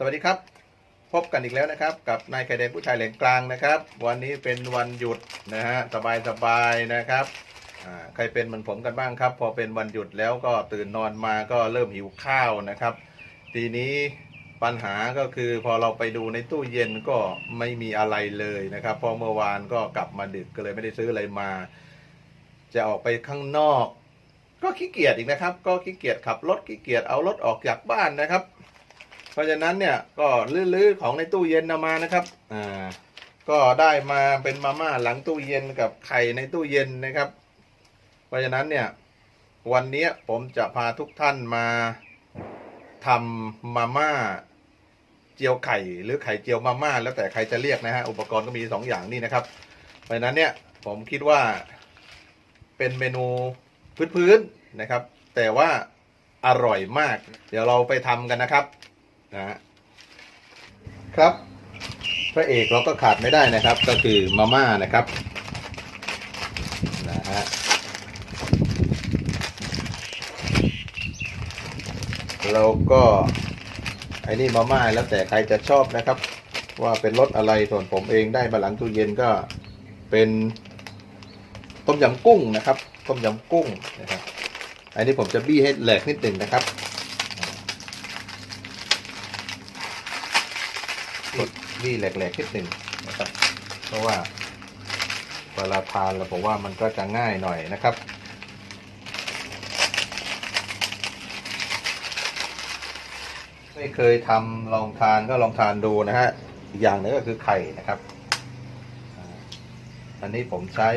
สวัสดีครับ พบกันอีกแล้วนะครับ กับนายไข่แดงผู้ชายแหล่งกลางนะครับ วันนี้เป็นวันหยุดนะฮะสบายสบายๆนะครับใครเป็นเหมือนผมกันบ้างครับ พอเป็นวันหยุดแล้วก็ตื่นนอนมาก็เริ่มหิวข้าวนะครับ ทีนี้ปัญหาก็คือพอเราไปดูในตู้เย็นก็ไม่มีอะไรเลยนะครับพราะเมื่อวานก็กลับมาดึกก็เลยไม่ได้ซื้ออะไรมา จะออกไปข้างนอก ก็ขี้เกียจอีกนะครับ ก็ขี้เกียจขับรถขี้เกียจเอารถออกจากบ้านนะครับ ราะฉะนั้นเนี่ยก็ลื้อๆของในตู้เย็นนำมานะครับอ่าก็ได้มาเป็นมาม่าหลังตู้เย็นกับไข่ในตู้เย็นนะครับ เพราะฉะนั้นเนี่ยวันนี้ผมจะพาทุกท่านมาทำมาม่าเจียวไข่หรือไข่เจียวมาม่าแล้วแต่ใครจะเรียกนะฮะอุปกรณ์ก็มีสองอย่างนี่นะครับ เพราะฉะนั้นเนี่ยผมคิดว่าเป็นเมนูพื้นๆนะครับ แต่ว่าอร่อยมาก เดี๋ยวเราไปทำกันนะครับ นะครับ พระเอกเราก็ขาดไม่ได้นะครับ ก็คือมาม่านะครับนะฮะเราก็ไอ้นี่มาม่าแล้วแต่ใครจะชอบนะครับ ว่าเป็นรสอะไรส่วนผมเองได้มาหลังตู้เย็นก็เป็นต้มยำกุ้งนะครับ ต้มยำกุ้งนะครับอันนี้ผมจะบี้ให้แหลกนิดหนึ่งนะครับ นี่แหลกๆนิดหนึ่งนะครับ เพราะว่าเวลาทานแล้วผมว่ามันก็จะง่ายหน่อยนะครับไม่เคยทำลองทานก็ลองทานดูนะฮะอีกอย่างนึงก็คือไข่นะครับอันนี้ผมใช้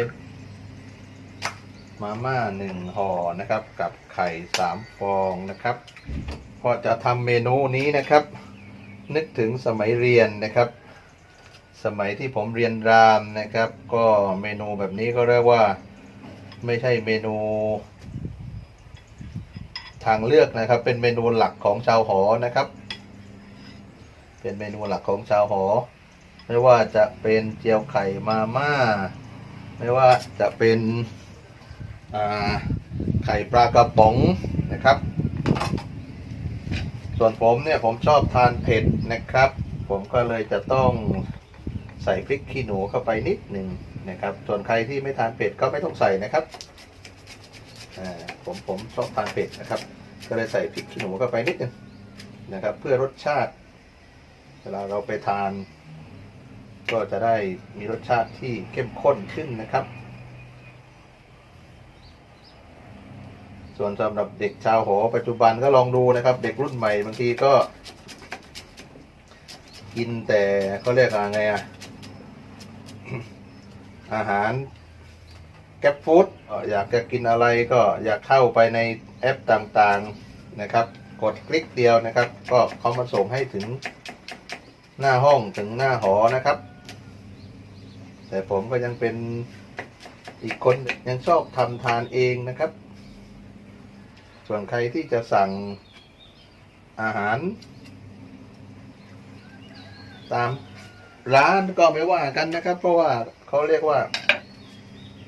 มาม่าหนึ่งห่อนะครับ กับไข่สามฟองนะครับพอจะทำเมนูนี้นะครับ นึกถึงสมัยเรียนนะครับ สมัยที่ผมเรียนรามนะครับ ก็เมนูแบบนี้ก็เรียกว่าไม่ใช่เมนู ทางเลือกนะครับ เป็นเมนูหลักของชาวหอนะครับ เป็นเมนูหลักของชาวหอ ไม่ว่าจะเป็นเจียวไข่มาม่า ไม่ว่าจะเป็นไข่ปลากระป๋องนะครับ ส่วนผมเนี่ยผมชอบทานเผ็ดนะครับ ผมก็เลยจะต้องใส่พริกขี้หนูเข้าไปนิดหนึ่งนะครับ ส่วนใครที่ไม่ทานเผ็ดก็ไม่ต้องใส่นะครับผมผมชอบทานเผ็ดนะครับ ก็เลยใส่พริกขี้หนูเข้าไปนิดหนึงนะครับ เพื่อรสชาติ เวลาเราไปทาน ก็จะได้มีรสชาติที่เข้มข้นขึ้นนะครับ ส่วนสำหรับเด็กชาวหอปัจจุบันก็ลองดูนะครับ เด็กรุ่นใหม่บางทีก็ กินแต่เขาเรียกอะไรอะอาหารแก๊ปฟู้ดอยากจะกินอะไรก็อยากเข้าไปในแอปต่างๆนะครับ กดคลิกเดียวนะครับ ก็เขามาส่งให้ถึงหน้าห้องถึงหน้าหอนะครับ แต่ผมก็ยังเป็นอีกคนยังชอบทำทานเองนะครับ ส่วนใครที่จะสั่งอาหาร ตามร้านก็ไม่ว่ากันนะครับ เพราะว่าเขาเรียกว่า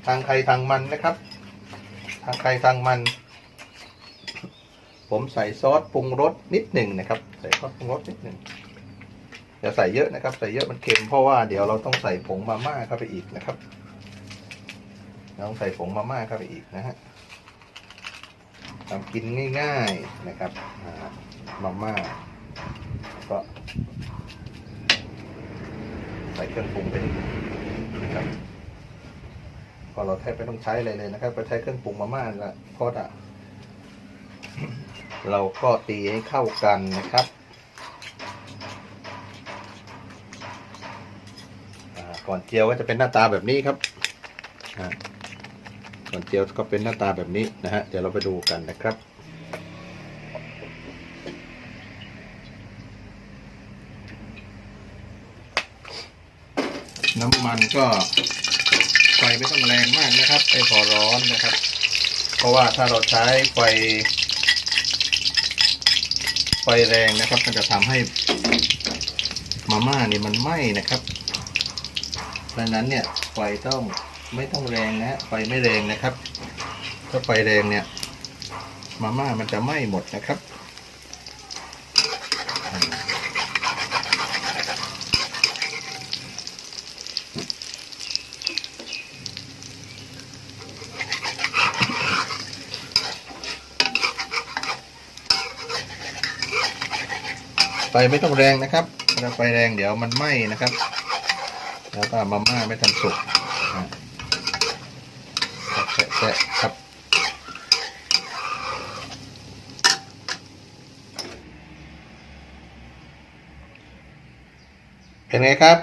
ทางใครทางมันนะครับ ทางใครทางมัน ผมใส่ซอสปรุงรสนิดหนึ่งนะครับ ใส่ซอสปรุงรสนิดหนึ่งอย่าใส่เยอะนะครับ ใส่เยอะมันเค็มเพราะว่าเดี๋ยวเราต้องใส่ผงมาม่าเข้าไปอีกนะครับ เราต้องใส่ผงมาม่าเข้าไปอีกนะฮะ ทำกินง่ายๆนะครับมาม่าก็ใส่เครื่องปรุงไปนะครับพอเราแทบไม่ต้องใช้อะไรเลยนะครับ ไปใช้เครื่องปรุงมาม่าละพอดอะเราก็ตีให้เข้ากันนะครับก่อนเจียวก็จะเป็นหน้าตาแบบนี้ครับ อ่าก่อนเจียวก็เป็นหน้าตาแบบนี้นะฮะ เดี๋ยวเราไปดูกันนะครับน้ำมันก็ไฟไม่ต้องแรงมากนะครับไฟพอร้อนนะครับ เพราะว่าถ้าเราใช้ไฟ ไฟแรงนะครับ มันจะทำให้มาม่านี่มันไหม้นะครับดังนั้นเนี่ยไฟต้อง ไม่ต้องแรงนะไฟไม่แรงนะครับ ถ้าไฟแรงเนี่ยมาม่ามันจะไหม้หมดนะครับไฟไม่ต้องแรงนะครับถ้าไฟแรงเดี๋ยวมันไหม้นะครับ แล้วก็มาม่าไม่ทันสุก แตะครับเป็นไงครับ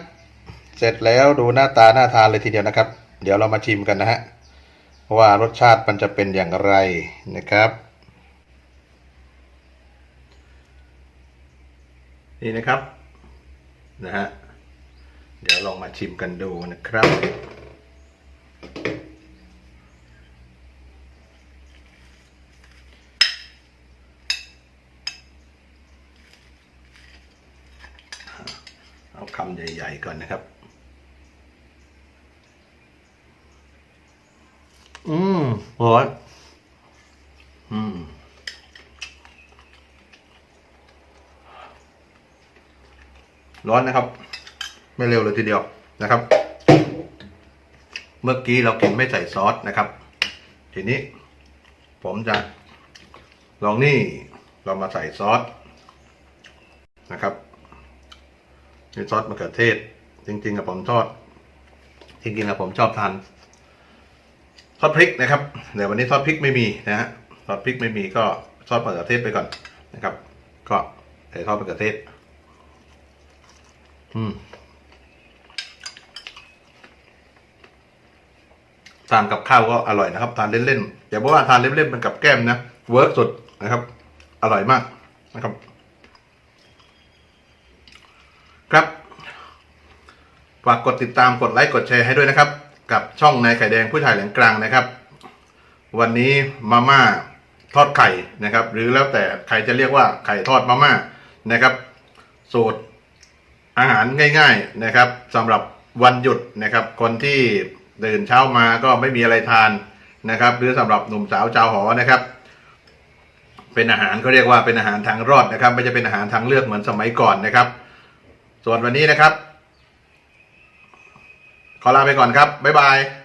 เสร็จแล้วดูหน้าตาน่าทานเลยทีเดียวนะครับ เดี๋ยวเรามาชิมกันนะฮะว่ารสชาติมันจะเป็นอย่างไรนะครับ นี่นะครับนะฮะเดี๋ยวลองมาชิมกันดูนะครับ เอาคำใหญ่ ๆ ก่อนนะครับ อืมร้อนอืมร้อนนะครับ ไม่เร็วเลยทีเดียวนะครับ เมื่อกี้เรากินไม่ใส่ซอสนะครับ ทีนี้ ผมจะ ลองนี่เรามาใส่ซอสนะครับ นี่ซอสมะเขือเทศ จริงๆกับผมชอบจริงๆกับผมชอบทานซอสพริกนะครับแต่วันนี้ซอสพริกไม่มีนะฮะซอสพริกไม่มีก็ซอสมะเขือเทศไปก่อนนะครับ ก็ใส่ซอสมะเขือเทศ อืมทานกับข้าวก็อร่อยนะครับ ทานเล่นๆอย่าบอกว่าทานเล่นๆเป็นกับแก้มนะเวิร์กสุดนะครับ อร่อยมากนะครับ ครับ ฝากกดติดตามกดไลค์กดแชร์ให้ด้วยนะครับ กับช่องนายไข่แดงผู้ถ่ายแหลงกลางนะครับ วันนี้มาม่าทอดไข่นะครับ หรือแล้วแต่ใครจะเรียกว่าไข่ทอดมาม่านะครับ สูตรอาหารง่าย ๆนะครับสำหรับวันหยุดนะครับ คนที่ตื่นเช้ามาก็ไม่มีอะไรทานนะครับ หรือสำหรับหนุ่มสาวชาวหอนะครับ เป็นอาหารเขาเรียกว่าเป็นอาหารทางรอดนะครับ ไม่จะเป็นอาหารทางเลือกเหมือนสมัยก่อนนะครับ ส่วนวันนี้นะครับ ขอลาไปก่อนครับ บ๊ายบาย